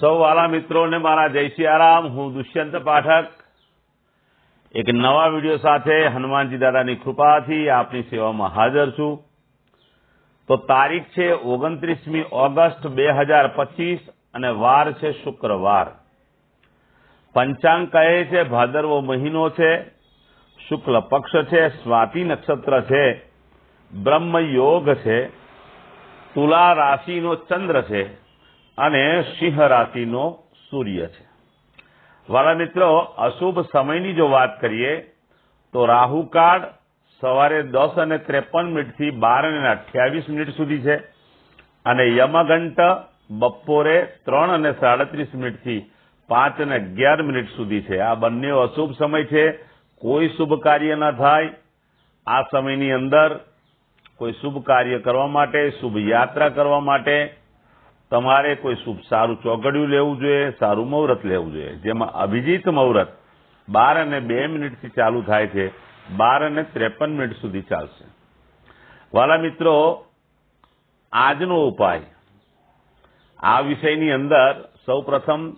સૌ વાલા મિત્રોને મારા જય સિયારામ હું દુષ્યંત પાઠક. એક નવા વીડિયો સાથે હનુમાનજી દાદાની કૃપાથી આપની સેવામાં હાજર છું. તો તારીખ છે ઓગણત્રીસમી ઓગસ્ટ બે હજાર પચીસ અને વાર છે શુક્રવાર. પંચાંગ કહે છે, ભાદરવો મહિનો છે, શુક્લ પક્ષ છે, સ્વાતિ નક્ષત્ર છે બ્રહ્મ યોગ છે, તુલા રાશિનો ચંદ્ર છે. અને સિંહ રાશિનો સૂર્ય છે. વાળા મિત્રો, અશુભ સમયની જો વાત કરીએ, તો રાહુકાળ સવારે દસ અને ત્રેપન મિનિટથી બાર અને અઠ્યાવીસ મિનિટ સુધી છે અને યમઘંટ બપોરે ત્રણ અને સાડત્રીસ મિનિટથી પાંચ અને અગિયાર મિનિટ સુધી છે. આ બંને અશુભ સમય છે. કોઈ શુભ કાર્ય ન થાય. આ સમયની અંદર કોઈ શુભ કાર્ય કરવા માટે, શુભ યાત્રા કરવા માટે તમારે કોઈ શુભ, સારું ચોગડિયું લેવું જોઈએ, સારું મુહૂર્ત લેવું જોઈએ. જેમાં અભિજીત મુહૂર્ત બાર અને બે મિનિટથી ચાલુ થાય છે, બાર અને ત્રેપન મિનિટ સુધી ચાલશે. વાલા મિત્રો, આજનો ઉપાય. આ વિષયની અંદર સૌ પ્રથમ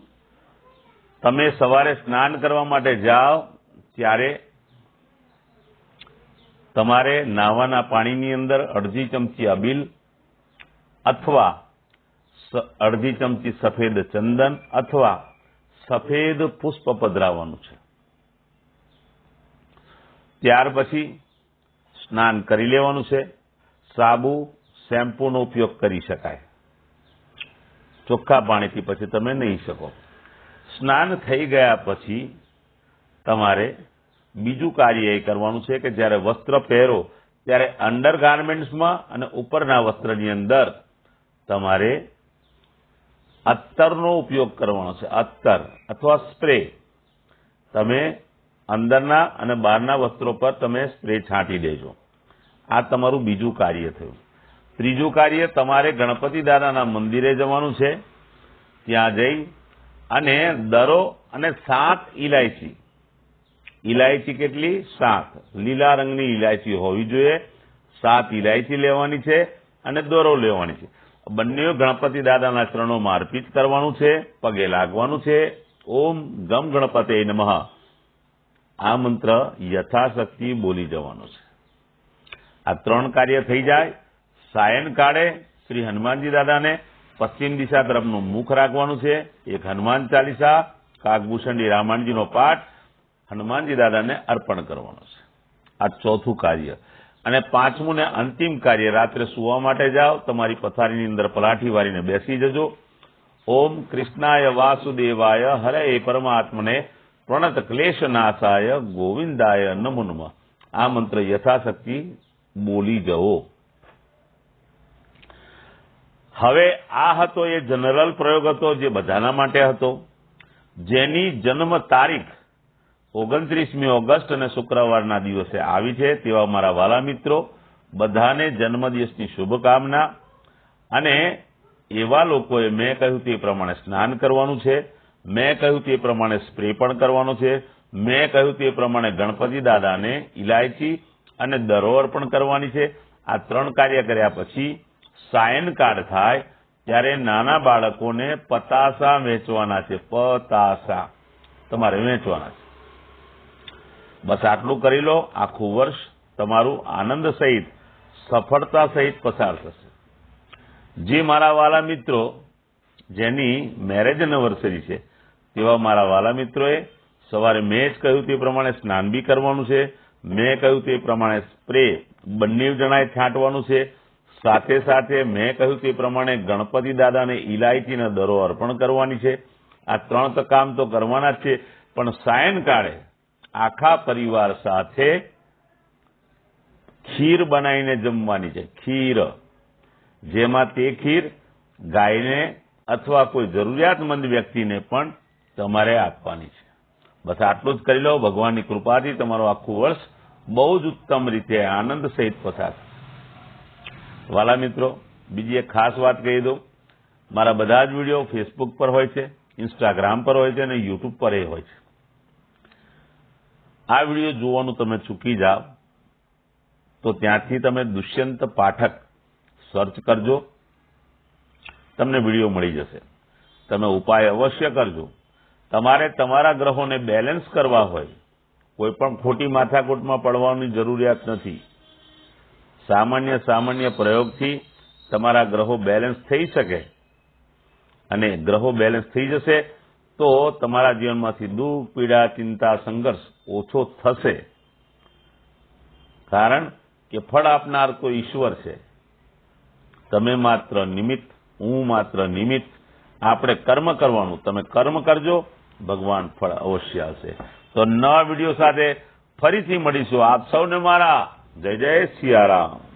તમે સવારે સ્નાન કરવા માટે જાઓ, ત્યારે તમારે નાવાના પાણીની અંદર અડધી ચમચી અબીલ અથવા અડધી ચમચી સફેદ ચંદન અથવા સફેદ પુષ્પ પધરાવવાનું છે. ત્યાર પછી સ્નાન કરી લેવાનું છે. સાબુ, શેમ્પૂનો ઉપયોગ કરી શકાય. ચોખ્ખા પાણીથી પછી તમે નહીં શકો. સ્નાન થઈ ગયા પછી તમારે બીજું કાર્ય એ કરવાનું છે કે જ્યારે વસ્ત્ર પહેરો, ત્યારે અંડર ગાર્મેન્ટ્સમાં અને ઉપરના વસ્ત્રની અંદર તમારે અત્તરનો ઉપયોગ કરવાનો છે, અત્તર અથવા સ્પ્રે. તમે અંદરના અને બહારના વસ્ત્રો પર તમે સ્પ્રે છાંટી દેજો. આ તમારું બીજું કાર્ય થયું. ત્રીજું કાર્ય, તમારે ગણપતિ દાદાના મંદિરે જવાનું છે. ત્યાં જઈ અને દરો અને સાત ઇલાયચી ઇલાયચી કેટલી? સાત. લીલા રંગની ઇલાયચી હોવી જોઈએ. સાત ઇલાયચી લેવાની છે અને દોરો લેવાની છે. બંને ગણપતિ દાદાના ચરણોમાં અર્પિત કરવાનું છે, પગે લાગવાનું છે. ઓમ ગમ ગણપતે નમઃ. આ મંત્ર યથાશક્તિ બોલી જવાનો છે. આ ત્રણ કાર્ય થઈ જાય. સાયન કાળે શ્રી હનુમાનજી દાદાને પશ્ચિમ દિશા તરફનું મુખ રાખવાનું છે. એક હનુમાન ચાલીસા કાકભૂષણજી રામાયણજીનો પાઠ હનુમાનજી દાદાને અર્પણ કરવાનો છે. આ ચોથું કાર્ય. અને પાંચમું ને અંતિમ કાર્ય, રાત્રે સુવા માટે જાઓ, તમારી પથારીની અંદર પલાઠી વારીને બેસી જજો. ઓમ કૃષ્ણાય વાસુદેવાય, હરે પરમાત્મને પ્રણત ક્લેશ નાશાય ગોવિંદાય નમો નમઃ. આ મંત્ર યથાશક્તિ બોલી જવો. હવે આ હતો એ જનરલ પ્રયોગ હતો જે બધાના માટે હતો. જેની જન્મ તારીખ ઓગણત્રીસમી ઓગસ્ટ અને શુક્રવારના દિવસે આવી છે તેવા મારા વાલા મિત્રો, બધાને જન્મદિવસની શુભકામના. અને એવા લોકોએ મેં કહ્યું તે પ્રમાણે સ્નાન કરવાનું છે, મેં કહ્યું તે પ્રમાણે સ્પ્રે પણ કરવાનો છે, મેં કહ્યું તે પ્રમાણે ગણપતિ દાદાને ઇલાયચી અને દરો અર્પણ કરવાની છે. આ ત્રણ કાર્ય કર્યા પછી સાયનકાળ થાય ત્યારે નાના બાળકોને પતાસા વેચવાના છે, પતાસા. તમારે વેચવાના છે. બસ આટલું કરી લો, આખું વર્ષ તમારું આનંદ સહિત, સફળતા સહિત પસાર થશે. જે મારા વાલા મિત્રો, જેની મેરેજ એનિવર્સરી છે, તેવા મારા વાલા મિત્રોએ સવારે મેં જ કહ્યું તે પ્રમાણે સ્નાન બી કરવાનું છે, મેં કહ્યું તે પ્રમાણે સ્પ્રે બંને જણાએ છાંટવાનું છે, સાથે સાથે મેં કહ્યું તે પ્રમાણે ગણપતિ દાદાને ઇલાયચીના દરો અર્પણ કરવાની છે. આ ત્રણ તો કામ તો કરવાના જ છે, પણ સાયનકાળે આખા પરિવાર સાથે ખીર બનાવીને જમવાની છે. ખીર. જેમાં તે ખીર ગાયને અથવા કોઈ જરૂરિયાતમંદ વ્યક્તિને પણ તમારે આપવાની છે. બસ આટલું જ કરી લો. ભગવાનની કૃપાથી તમારું આખું વર્ષ બહુ જ ઉત્તમ રીતે આનંદ સહિત પસાર. વાલા મિત્રો, બીજી એક ખાસ વાત કહી દઉં. મારા બધા જ વીડિયો ફેસબુક પર હોય છે ઇન્સ્ટાગ્રામ પર હોય છે અને યુટ્યુબ પર એ હોય છે. આ વીડિયો જોવાનું તમે ચૂકી જાઓ, તો ત્યાંથી તમે દુષ્યંત પાઠક સર્ચ કરજો, તમને વીડિયો મળી જશે. તમે ઉપાય અવશ્ય કરજો. તમારે તમારા ગ્રહોને બેલેન્સ કરવા હોય, કોઈ પણ ખોટી માથાકૂટમાં પડવાની જરૂરિયાત નથી. સામાન્ય સામાન્ય પ્રયોગથી તમારા ગ્રહો બેલેન્સ થઈ શકે. અને ગ્રહો બેલેન્સ થઈ જશે તો તમારા જીવનમાંથી દુઃખ, પીડા, ચિંતા, સંઘર્ષ ઓછો થશે. કારણ કે ફળ આપનાર તો ઈશ્વર છે. તમે માત્ર નિમિત્ત, હું માત્ર નિમિત્ત, આપણે કર્મ કરવાનું, તમે કર્મ કરજો, ભગવાન ફળ અવશ્ય હશે તો નવા વીડિયો સાથે ફરીથી મળીશું. આપ સૌને મારા, જય જય સિયારામ.